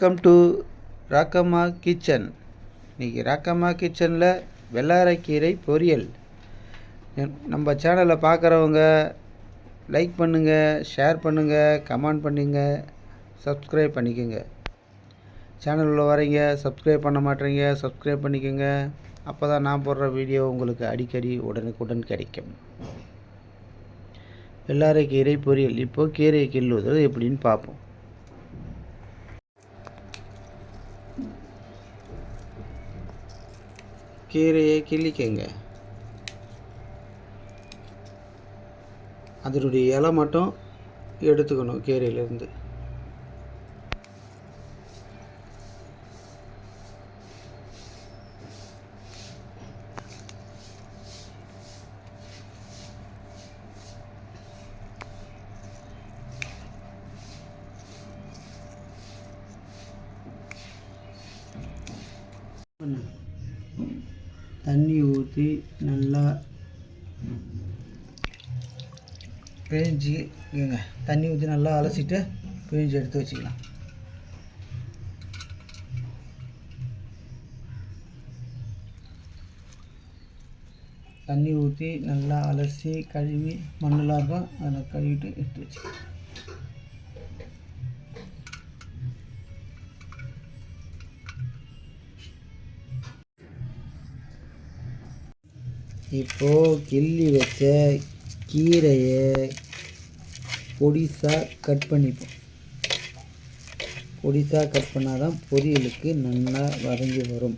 Welcome to Rakkamma kitchen இன்றைக்கி ராக்கம்மா கிச்சனில் வெள்ளாரைக்கீரை பொரியல். நம்ம சேனலை பார்க்குறவங்க லைக் பண்ணுங்கள் ஷேர் பண்ணுங்கள் கமெண்ட் பண்ணுங்க சப்ஸ்கிரைப் பண்ணிக்கோங்க. சேனலில் வரீங்க சப்ஸ்கிரைப் பண்ண மாட்டேறீங்க சப்ஸ்கிரைப் பண்ணிக்கோங்க. அப்போ தான் நான் போடுற வீடியோ உங்களுக்கு அடிக்கடி உடனுக்குடன் கிடைக்கும். வெள்ளாரைக்கீரை பொரியல். இப்போது கீரையை கிள்ளுவது எப்படின்னு பார்ப்போம். கீரையை கிள்ளிக்கங்க. அதனுடைய இலை மட்டும் எடுத்துக்கணும் கீரையிலேருந்து. தண்ணி ஊற்றி நல்லா பிழிஞ்சிங்க தண்ணி ஊற்றி நல்லா அலசிட்டு பிழிஞ்சு எடுத்து வச்சுக்கலாம். தண்ணி ஊற்றி நல்லா அலசி கழுவி மண்ணெல்லாம் இருக்கும் அதில் கழுவிட்டு எடுத்து வச்சுக்கலாம். இப்போது கிள்ளி வச்ச கீரையை பொடிசாக கட் பண்ணிப்போம். பொடிசாக கட் பண்ணால் தான் பொரியலுக்கு நல்லா வதங்கி வரும்.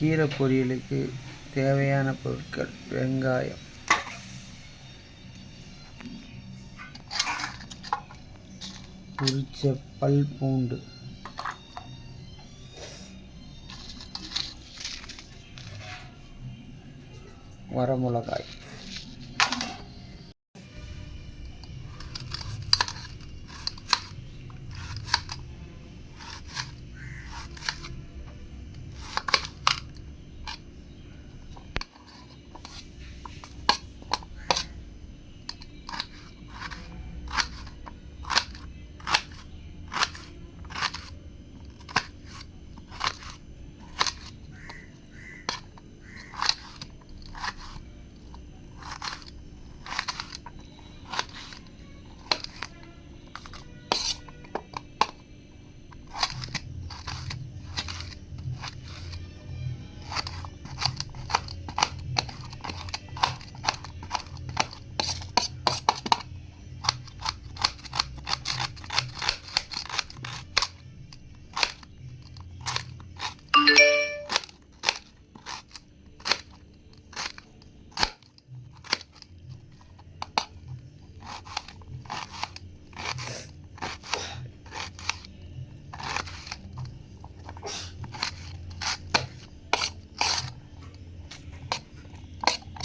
கீரை பொரியலுக்கு தேவையான பொருட்கள் வெங்காயம். உரிச்ச பல் பூண்டு. வரமிளகாய்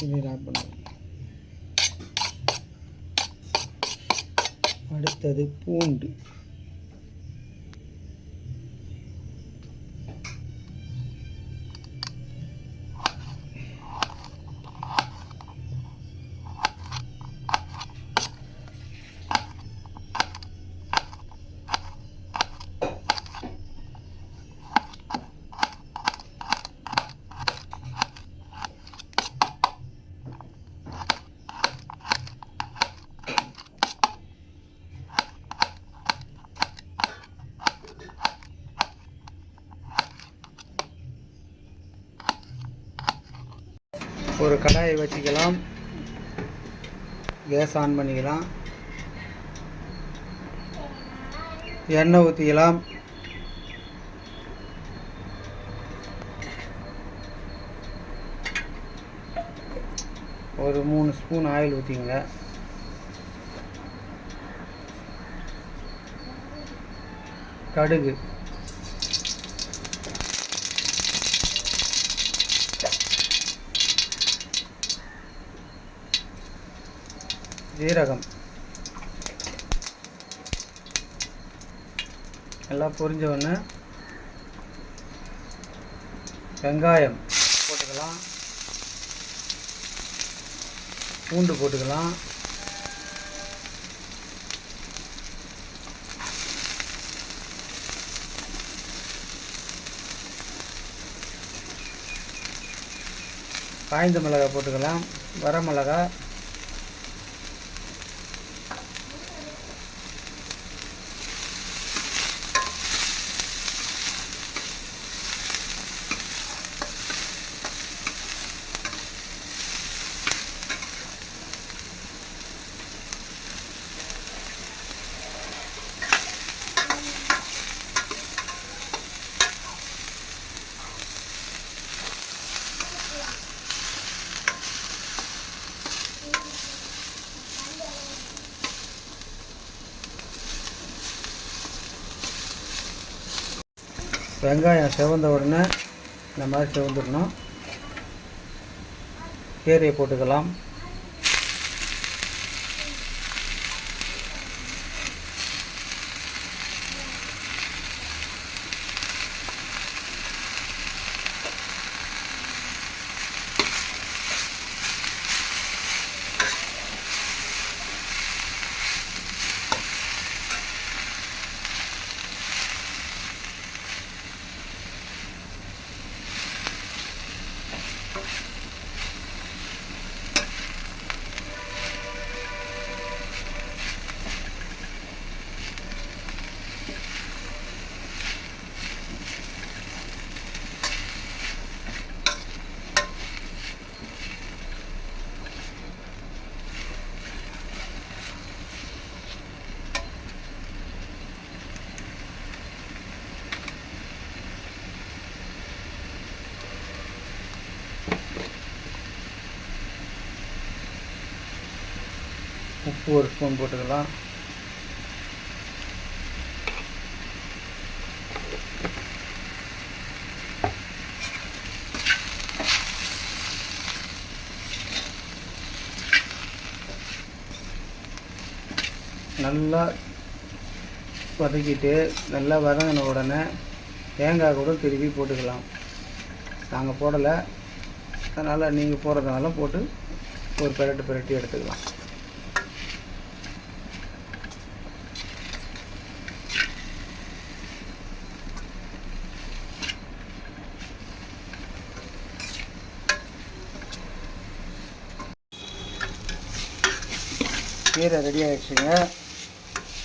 இதை wrap பண்ணுவோம். அடுத்தது பூண்டு. ஒரு வச்சுக்கலாம். கேஸ் ஆன் பண்ணிக்கலாம். எண்ணெய் ஊற்றிக்கலாம் ஒரு மூணு ஸ்பூன் ஆயில் ஊற்றிங்க கடுகு. ஜீரகம் எல்லாம் புரிஞ்ச உடனே வெங்காயம் போட்டுக்கலாம். பூண்டு போட்டுக்கலாம். காய்ந்த மிளகாய் போட்டுக்கலாம். வரமிளகா வெங்காயம் செவந்த உடனே இந்த மாதிரி செவந்துடணும். கீரையை போட்டுக்கலாம். ஒரு ஸ்பூன் போட்டுக்கலாம். நல்லா வதக்கிட்டு நல்லா வதங்கின உடனே தேங்காய் கூட திருப்பி போட்டுக்கலாம். நாங்கள் போடலை. அதனால் நீங்கள் போடுறதுனால போட்டு ஒரு பிரட்டு பிரட்டி எடுத்துக்கலாம். கீரை ரெடி ஆகிடுச்சுங்க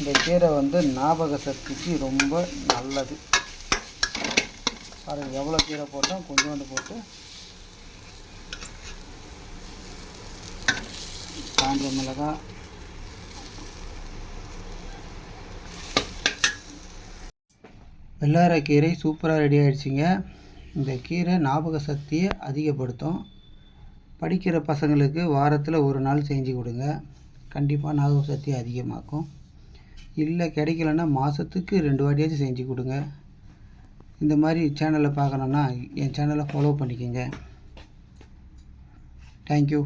இந்த கீரை வந்து ஞாபக சக்திக்கு ரொம்ப நல்லது. பாருங்கள் எவ்வளோ கீரை போட்டோம்? கொஞ்சோண்டு போட்டு காஞ்ச மிளகாய். வெள்ளாரக்கீரை சூப்பராக ரெடி ஆகிடுச்சிங்க இந்த கீரை ஞாபக சக்தியை அதிகப்படுத்தும். படிக்கிற பசங்களுக்கு வாரத்தில் ஒரு நாள் செஞ்சு கொடுங்க. கண்டிப்பாக ஞாபக சக்தி அதிகமாக்கும். இல்லை கிடைக்கலன்னா மாதத்துக்கு ரெண்டு வாட்டியாச்சும் செஞ்சு கொடுங்க. இந்த மாதிரி சேனலை பார்க்கணுன்னா என் சேனலை ஃபாலோ பண்ணிக்கோங்க. தேங்க்யூ